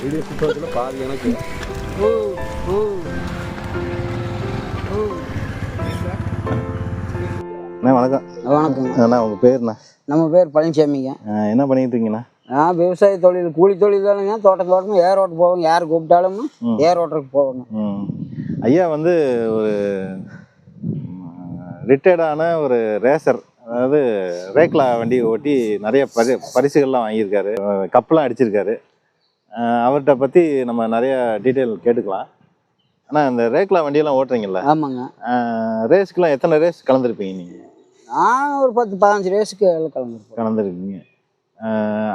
Video சுத்தத்தில் பாதி எனக்கு ஓ ஓ ஓ அண்ணா வணக்கம். வணக்கங்க அண்ணா உங்கள் பேருண்ணா? நம்ம பேர் பழனிசாமிங்க என்ன பண்ணிட்டு இருக்கீங்கண்ணா? நான் விவசாய தொழில் கூலி தொழில் தானுங்க. தோட்டம் தோட்டம் ஏர் ஓட்ட போவோங்க. யார் கூப்பிட்டாலும். ஏர் ஓட்டுறதுக்கு போவோங்க. ஐயா வந்து ஒரு ரிட்டையர்டான ஒரு ரேசர் அதாவது ரேக்லா வண்டி ஓட்டி நிறைய பரி பரிசுகள்லாம் வாங்கியிருக்காரு. அஹ் கப்பெல்லாம் அடிச்சிருக்காரு. அவர்கிட்ட பற்றி நம்ம நிறைய டீட்டெயில் கேட்டுக்கலாம். ஆனால் இந்த ரேக்லா வண்டியெல்லாம் ஓட்டுறீங்கல்ல? ஆமாங்க. ரேஸ்க்குலாம் எத்தனை ரேஸ் கலந்துருப்பீங்க நீங்கள் நான் ஒரு பத்து பதினஞ்சு ரேஸுக்கு கிளம்பிருப்பேன் கலந்துருக்கீங்க.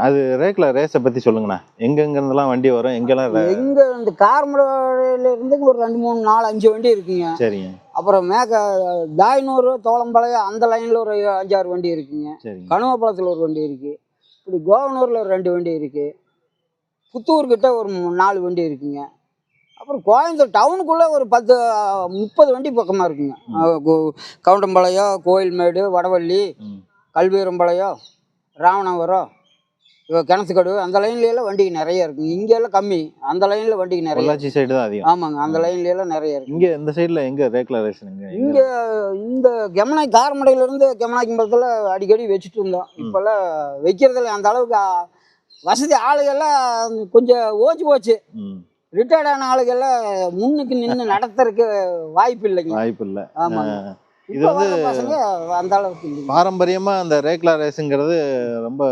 அது ரேக்லா ரேஸை பற்றி சொல்லுங்கண்ணா. எங்கெங்கேருந்துலாம் வண்டி வரும்? எங்கெல்லாம் எங்க இந்த காரமடையில இருந்து ஒரு ரெண்டு மூணு நாலு அஞ்சு வண்டி இருக்குங்க. சரிங்க. அப்புறம் மேக்க தாய்னூர் தோளம்பாளையம் அந்த லைன்ல ஒரு அஞ்சாறு வண்டி இருக்குங்க. சரிங்க. கணுவப்பாளத்தில் ஒரு வண்டி இருக்கு. இப்படி கோவனூர்ல ஒரு ரெண்டு வண்டி இருக்கு. புத்தூர் கிட்ட ஒரு நாலு வண்டி இருக்குங்க. அப்புறம் கோயம்புத்தூர் டவுனுக்குள்ள ஒரு பத்து முப்பது வண்டி பக்கமா இருக்குங்க. கவுண்டம்பாளையம் கோயில்மேடு வடவள்ளி கல்வீரம்பாளையம் ராமநாதபுரம் இவ கிணத்துக்கடு அந்த லைன்ல எல்லாம் வண்டிக்கு நிறைய இருக்குங்க இங்க எல்லாம் கம்மி. அந்த லைன்ல வண்டிக்கு நிறைய. பொள்ளாச்சி சைடு தான் அதிகம். ஆமாங்க அந்த லைன்ல எல்லாம் நிறைய இருக்கு. இங்க இந்த சைடுல எங்க ரேக்லா ரேஷனுங்க இங்க இந்த கெமனாய் காரமடையில இருந்து கெமனாய்க்கும்பலத்தில் அடிக்கடி வச்சுட்டு இருந்தோம். இப்பெல்லாம் வைக்கிறதில்ல. அந்த அளவுக்கு வசதி ஆளுகள்லாம் கொஞ்சம் ஓச்சு போச்சு. ரிட்டையர்ட் ஆன ஆளுகள்லாம் முன்னுக்கு நின்று நடத்துறதுக்கு வாய்ப்பு இல்லைங்க. வாய்ப்பு இல்ல. ஆமாங்க. இது இப்போ வந்து அந்த அளவுக்கு பாரம்பரியமா அந்த ரேக்லா ரேஸுங்கிறது ரொம்ப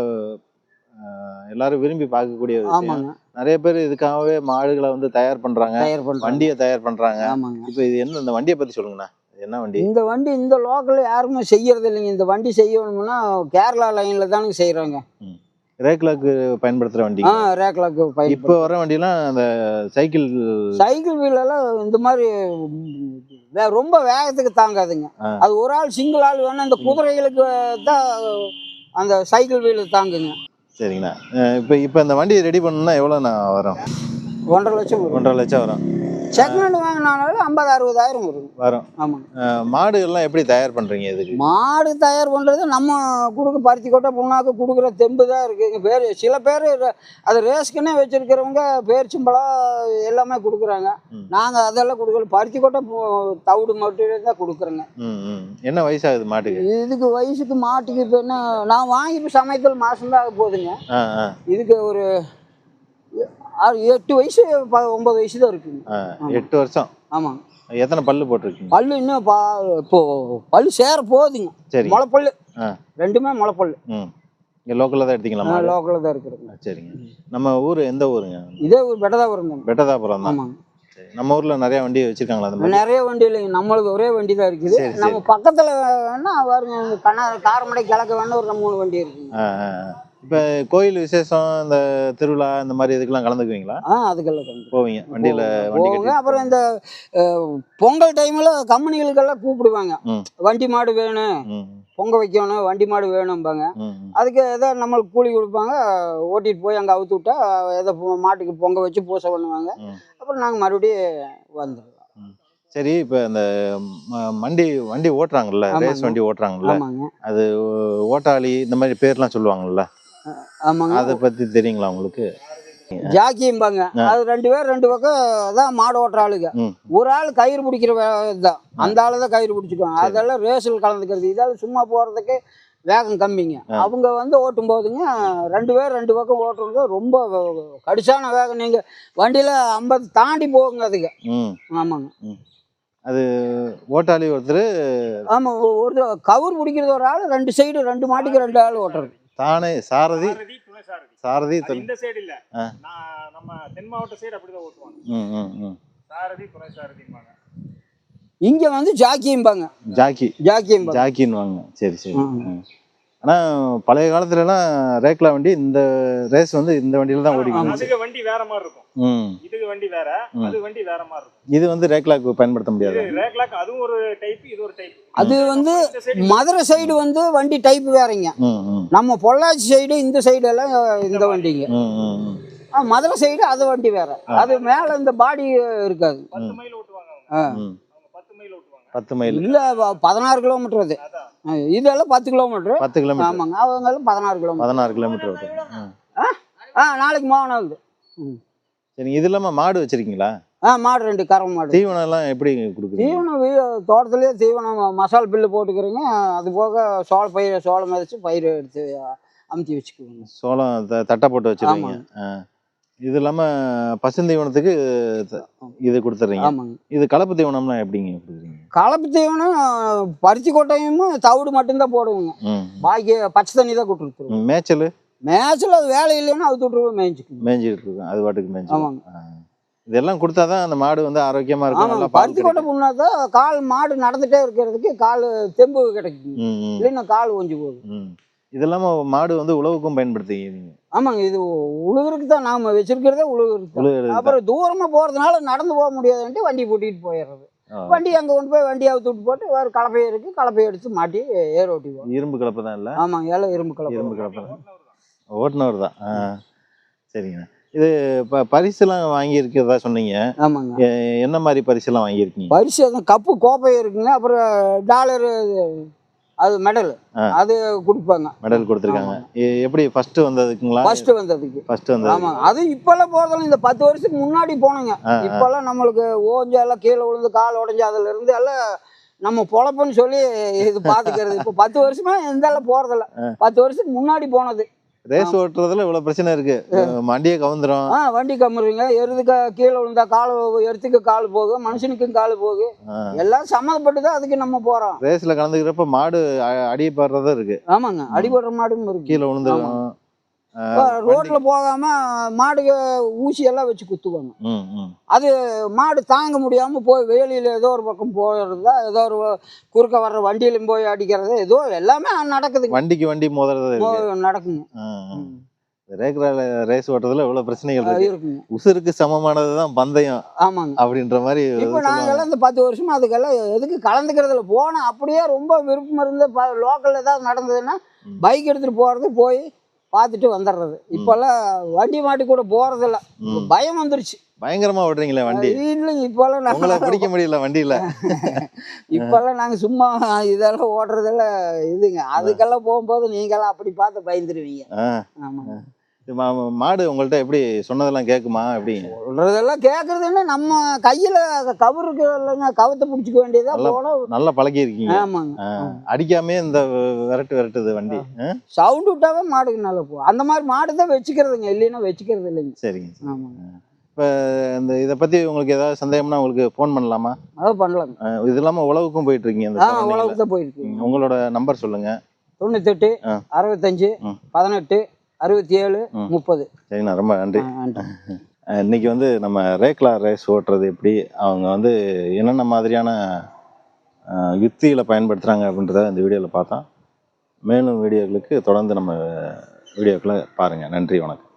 எல்லாரும் விரும்பி பார்க்கக்கூடிய விஷயம். ஆமாங்க. நிறைய பேர் இதுக்காகவே மாடுகளை வந்து தயார் பண்றாங்க. வண்டியை தயார் பண்றாங்க. ஆமாங்க. இப்போ இது என்ன இந்த வண்டியை பத்தி சொல்லுங்கண்ணா. என்ன வண்டி? இந்த வண்டி இந்த லோக்கல் யாருமே செய்யறது இல்லைங்க. இந்த வண்டி செய்யணும்னா கேரளா லைன்ல தானுங்க செய்யறாங்க. ரேக்லாக்கு பயன்படுத்துற வண்டி. ஆ ரேக்லாக்கு பயன்படுத்த இப்போ வர வண்டிலாம் அந்த சைக்கிள் சைக்கிள் வீலெல்லாம் இந்த மாதிரி ரொம்ப வேகத்துக்கு தாங்காதுங்க. அது ஒரு ஆள் சிங்கிள் ஆள் வேணா இந்த குதிரைகளுக்கு தான் அந்த சைக்கிள் வீல் தாங்குங்க. சரிங்கண்ணா. இப்போ இப்போ இந்த வண்டி ரெடி பண்ணணும்னா எவ்வளோண்ணா வரும்? ஒன்றரை லட்சம் ஒன்றரை லட்சம் வரும். செகண்ட் ஹேண்ட் வாங்கினாலும் ஐம்பது அறுபதாயிரம் வரும். வரும். ஆமாங்க. அஹ், மாடுகள்லாம் எப்படி தயார் பண்றீங்க இதுக்கு? மாடு தயார் பண்ணுறது நம்ம கொடுக்க பருத்தி கொட்டை புண்ணாக்கு கொடுக்குற தெம்பு தான் இருக்குங்க பேர் சில பேர் அது ரேஸ்க்குன்னே வச்சிருக்கிறவங்க பேரிச்சம்பழம் எல்லாமே கொடுக்குறாங்க. நாங்கள் அதெல்லாம் கொடுக்கல. பருத்தி கொட்டை தவிடு மட்டும் தான் கொடுக்குறோங்க. என்ன வயசாகுது மாட்டுக்கு? இதுக்கு வயசுக்கு மாட்டுக்கு இப்போ என்ன நான் வாங்கி இப்போ சமயத்தில் மாசம்தான் ஆக போகுதுங்க இதுக்கு ஒரு ஆறு எட்டு வயசு ஒன்பது வயசு தான் ஆமா. எட்டு வருஷம். ஆமாங்க எத்தனை பல்லு போட்டிருக்கீங்க? பல்லு இன்னும் பா இப்போ பல்லு சேர போகுதுங்க. சரி. முளைப்பல்லு. ரெண்டுமே முளைப்பல்லு. ம். இங்கே லோக்கலில் தான் எடுத்தீங்களா லோக்கலில் தான் இருக்குதுங்க. ஆ, சரிங்க. நம்ம ஊர் எந்த ஊருங்க? இதே ஒரு பெட்டதாபுரம் பெட்டதாபுரம் தான். ஆமாங்க. நம்ம ஊரில் நிறைய வண்டி வச்சிருக்காங்களா நிறைய வண்டி இல்லைங்க. நம்மளுக்கு ஒரே வண்டி தான் இருக்குது. நம்ம பக்கத்தில் வேணா இந்த கண்ணா காரமடை கிழக்க வேணா ஒரு மூணு வண்டி ஆ. இப்போ கோயில் விசேஷம் இந்த திருவிழா இந்த மாதிரி இதுக்கெல்லாம் கலந்துக்குவீங்களா? ஆ அதுக்கெல்லாம். போவீங்க வண்டியில் கட்டி அப்புறம் இந்த பொங்கல் டைமில் கம்பெனிகளுக்கெல்லாம் கூப்பிடுவாங்க. வண்டி மாடு வேணும். பொங்க வைக்கணும் வண்டி மாடு வேணும்பாங்க. அதுக்கு ஏதோ நம்மளுக்கு கூலி கொடுப்பாங்க. ஓட்டிட்டு போய் அங்கே அவுத்து விட்டா ஏதோ மாட்டுக்கு பொங்க வச்சு பூசை பண்ணுவாங்க. அப்புறம் நாங்கள் மறுபடியும் வந்துடுவோம் சரி இப்போ இந்த ம- வண்டி வண்டி ஓட்டுறாங்கல்ல ரேஸ். வண்டி ஓட்டுறாங்கல்ல அது ஓட்டாளி இந்த மாதிரி பேர்லாம் சொல்லுவாங்கல்ல. ஆமாங்க. அதை பற்றி தெரியுங்களா உங்களுக்கு? ஜாக்கிம்பாங்க அது ரெண்டு பேர் ரெண்டு பக்கம் தான் மாடு ஓட்டுற ஆளுங்க. ஒரு ஆள் கயிறு பிடிக்கிற வே- தான் அந்த ஆளு தான் கயிறு பிடிச்சிக்குவாங்க. அதெல்லாம் ரேஸில் கலந்துக்கிறது. இதால் சும்மா போகிறதுக்கு வேகம் கம்மிங்க. அவங்க வந்து ஓட்டும் போதுங்க ரெண்டு பேர் ரெண்டு பக்கம் ஓட்டுறது ரொம்ப கடிசான வேகம். நீங்கள் வண்டியில் ஐம்பது தாண்டி போகுங்க அதுக்கு ஆமாங்க. அது ஓட்டாளி ஒருத்தர் ஆமாம் ஒரு கவுர் பிடிக்கிறது ஒரு ஆள் ரெண்டு சைடு ரெண்டு மாட்டுக்கு ரெண்டு ஆள் ஓட்டுறது. தானே சாரதி. சாரதி இந்த சைடு இல்ல. நம்ம தென் மாவட்ட சைடு அப்படிதான் ஓட்டுவாங்க. சாரதி துணை சாரதிம்பாங்க. இங்கே வந்து ஜாக்கிம்பாங்க ஜாக்கி. ஜாக்கிம்பாங்க ஜாக்கின்னுவாங்க. சரி சரி. ம். ம். ஆனா பழைய காலத்துலலாம் ரேக்லா வண்டி இந்த ரேஸ் வந்து இந்த வண்டியில தான் ஓடிக்கணும் அதுக்கு வண்டி வேற மாதிரி இருக்கும். ம். இதுக்கு வண்டி வேற. அது வண்டி வேற மாதிரி இருக்கும். இது வந்து ரேக்லாக்கு பயன்படுத்த முடியாது. இது ரேக்லாக் அதுவும் ஒரு டைப் இது ஒரு டைப் அது வந்து மதுரை சைடு வந்து வண்டி டைப் வேறங்க. நம்ம பொள்ளாச்சி சைடு இந்த சைடு எல்லாம் இந்த வண்டிங்க. மதுரை சைடு அது வண்டி வேற. அது மேல இந்த பாடி இருக்காது. பத்து மைல் ஓட்டுவாங்க அவங்க. ஆ. ம். அவங்க பத்து மைல் ஓட்டுவாங்க. பத்து மைல் இல்ல பதினாறு கிலோமீட்டர் அது. இதெல்லாம் பத்து கிலோமீட்டர். பத்து கிலோமீட்டர். ஆமாங்க. அவங்களும் பதினாறு கிலோமீட்டர். பதினாறு கிலோமீட்டர் ஓட்டும் ம். ஆ நாளைக்கு மோகனாவது ம். சரி இது இல்லாமல் மாடு வச்சிருக்கீங்களா? ஆ மாடு ரெண்டு கறவை மாடு. தீவனம் எல்லாம் எப்படி கொடுக்குறீங்க? தீவனம் வீ தோட்டத்துலேயே தீவனம் மசால் பில்லு போட்டுக்கிறீங்க. அது போக சோள பயிர் சோளம் மிதிச்சு பயிர் எடுத்து அமுத்தி வச்சுக்குவோங்க. சோளம் த- தட்டை போட்டு வச்சிருக்கீங்க ஆ. இது இல்லாமல் பசுந்தீவனத்துக்கு இது கொடுத்துட்றீங்க ஆமாங்க. இது கலப்பு தீவனம்லாம் எப்படிங்க கொடுக்குறீங்க? கலப்பு தீவனம் பருத்தி கொட்டையும் தவிடு மட்டும்தான் போடுவோங்க. பாக்கி பச்சை தண்ணி தான் கொடுத்துருவோம் மேய்ச்சல்? மேய்ச்சல் அது வேலை இல்லைன்னா அது விட்டுருவோம் மேய்ச்சிக்குங்க மேய்ஞ்சிட்டு இருக்கும் அது பாட்டுக்கு மேய்ஞ்சி ஆமாங்க. இதெல்லாம் கொடுத்தாதான் அந்த மாடு வந்து ஆரோக்கியமா இருக்கும் நல்லா பருத்தி கொட்டை கிடைக்கும். புண்ணாதான் கால் மாடு நடந்துட்டே இருக்கிறதுக்கு கால் தெம்பு கிடைக்குங்க. ம், ம், இல்லைன்னா கால் ஒஞ்சி போகுது. ம். இது இல்லாம மாடு வந்து உழவுக்கும் பயன்படுத்திக்கிறீங்க. ஆமாங்க இது உழுகுறதுக்கு தான் நாம வச்சிருக்கிறதே. உழுகுறது அப்புறம் தூரமா போறதுனால நடந்து போக முடியாதுன்ட்டு வண்டி பூட்டிட்டு போயிடுறது. வண்டி அங்க கொண்டு போய் வண்டி அவுத்து விட்டு போட்டு வேறு கலப்பை இருக்கு கலப்பையை எடுத்து மாட்டி ஏர் ஓட்டிக்குவோம் இரும்பு கலப்பை தான் இல்ல? ஆமாங்க எல்லாம் இரும்பு கலப்பை. இரும்பு கலப்பை தான். ஓட்டுநர் தான். ஆ சரிங்க. இது இப்போ பரிசுலாம் வாங்கியிருக்கிறதா சொன்னீங்க. ஆமாங்க. என்ன மாதிரி பரிசுலாம் வாங்கியிருக்கீங்க? பரிசு கப்பு கோப்பை இருக்குங்க அப்புறம் டாலரு அது மெடல். அது கொடுப்பாங்க. மெடல் கொடுத்துருக்காங்க. எப்படி ஃபர்ஸ்ட் வந்ததுக்குங்களா? ஃபர்ஸ்ட் வந்ததுக்கு. ஃபர்ஸ்ட் வந்தது. ஆமாங்க அது இப்பெல்லாம் போறதில்ல. இந்த பத்து வருஷத்துக்கு முன்னாடி போனோங்க. இப்பெல்லாம் நம்மளுக்கு ஓஞ்சு எல்லாம் கீழே விழுந்து கால் உடஞ்சி அதுல இருந்து எல்லாம் நம்ம பொழப்புன்னு சொல்லி இது பாத்துக்கிறது. இப்போ பத்து வருஷமா எந்த எல்லாம் போறதில்ல. பத்து வருஷத்துக்கு முன்னாடி போனது. ரேஸ் ஓட்டுறதுல இவ்வளவு பிரச்சனை இருக்கு. மண்டியை கவுந்துரும். ஆ வண்டி கம்முறீங்க எருதுக்கு கீழே விழுந்தா கால் எருத்துக்கு கால் போகும் மனுஷனுக்கும் கால் போகும். எல்லாம் சம்மந்தப்பட்டு தான் அதுக்கு நம்ம போறோம். ரேஸ்ல கலந்துக்கிறப்ப மாடு அடிபடுறதும் இருக்கு. ஆமாங்க அடிபடுற மாடும் இருக்கு. கீழே விழுந்துரும். ரோட்ல போகாம மாடுக்கு ஊசி எல்லாம் வச்சு குத்துவாங்க. அது மாடு தாங்க முடியாம போய் வேலியில ஏதோ ஒரு பக்கம் போயிடுறதா ஏதோ ஒரு குறுக்க வர்ற வண்டியிலும் போய் அடிக்கிறது ஏதோ எல்லாமே நடக்குதுங்க வண்டிக்கு வண்டி மோதுறது நடக்குங்க. ரேஸ் ஓட்டுறதுல இவ்வளவு பிரச்சனைகள் இருக்கு. உசுருக்கு சமமானதுதான் பந்தயம் ஆமாங்க. அப்படின்ற மாதிரி இப்போ. நாங்கெல்லாம் இந்த பத்து வருஷமா அதுக்கெல்லாம் எதுக்கு கலந்துக்கிறதுல போனோம் அப்படியே ரொம்ப விருப்பம் இருந்து லோக்கல் ஏதாவது நடந்ததுன்னா. பைக் எடுத்துட்டு போறது போய் பார்த்துட்டு வந்துடுறது இப்பெல்லாம் வண்டி மாட்டி கூட போறதில்ல. ம். பயம் வந்துருச்சு. பயங்கரமா ஓட்டுறீங்களே வண்டி? இல்லைங்க இப்பெல்லாம் நாங்க பிடிக்க முடியல வண்டியில. இப்பெல்லாம் நாங்க சும்மா இதெல்லாம் ஓட்டுறதெல்லாம் இதுங்க. அதுக்கெல்லாம் போகும்போது நீங்கெல்லாம் அப்படி பார்த்து பயந்துருவீங்க. ஆமாங்க. மாடு உங்கள்ட்ட எப்படி சொன்னதெல்லாம் கேக்குமா எப்படி? சொல்றதெல்லாம் கேட்கறதுன்னா நம்ம கையில கவருக்கு இல்லைங்க கவத்தை பிடிச்சிக்க வேண்டியதா நல்லா- போன நல்லா பழகி இருக்கீங்க ஆமாங்க அடிக்காமே இந்த விரட்டு விரட்டுது வண்டி? சவுண்ட் விட்டாவே மாடுக்கு நல்லா போகும் அந்த மாதிரி மாடு தான் வச்சுக்கிறதுங்க இல்லைன்னா வச்சுக்கிறது இல்லைங்க. சரிங்க ஆமாங்க. இப்போ இந்த இதை பத்தி உங்களுக்கு ஏதாவது சந்தேகம்னா உங்களுக்கு ஃபோன் பண்ணலாமா? அதான் பண்ணலாங்க. ஆ, இது இல்லாம உழவுக்கும் போயிட்டு இருக்கீங்க. உழவுக்கு தான் போயிருக்கு ம், உங்களோட நம்பர் சொல்லுங்க. தொண்ணூத்தெட்டு. அறுபத்தஞ்சு. பதினெட்டு அறுபத்தி ஏழு. முப்பது. சரிண்ணா ரொம்ப நன்றி. இன்னைக்கு வந்து நம்ம ரேக்லா ரேஸ் ஓட்டுறது எப்படி? அவங்க வந்து என்னென்ன மாதிரியான அஹ், யுக்திகளை பயன்படுத்துகிறாங்க அப்படின்றத இந்த வீடியோவில் பார்த்தோம் மேலும் வீடியோக்களுக்கு தொடர்ந்து நம்ம வீடியோக்களை பாருங்கள் நன்றி வணக்கம்.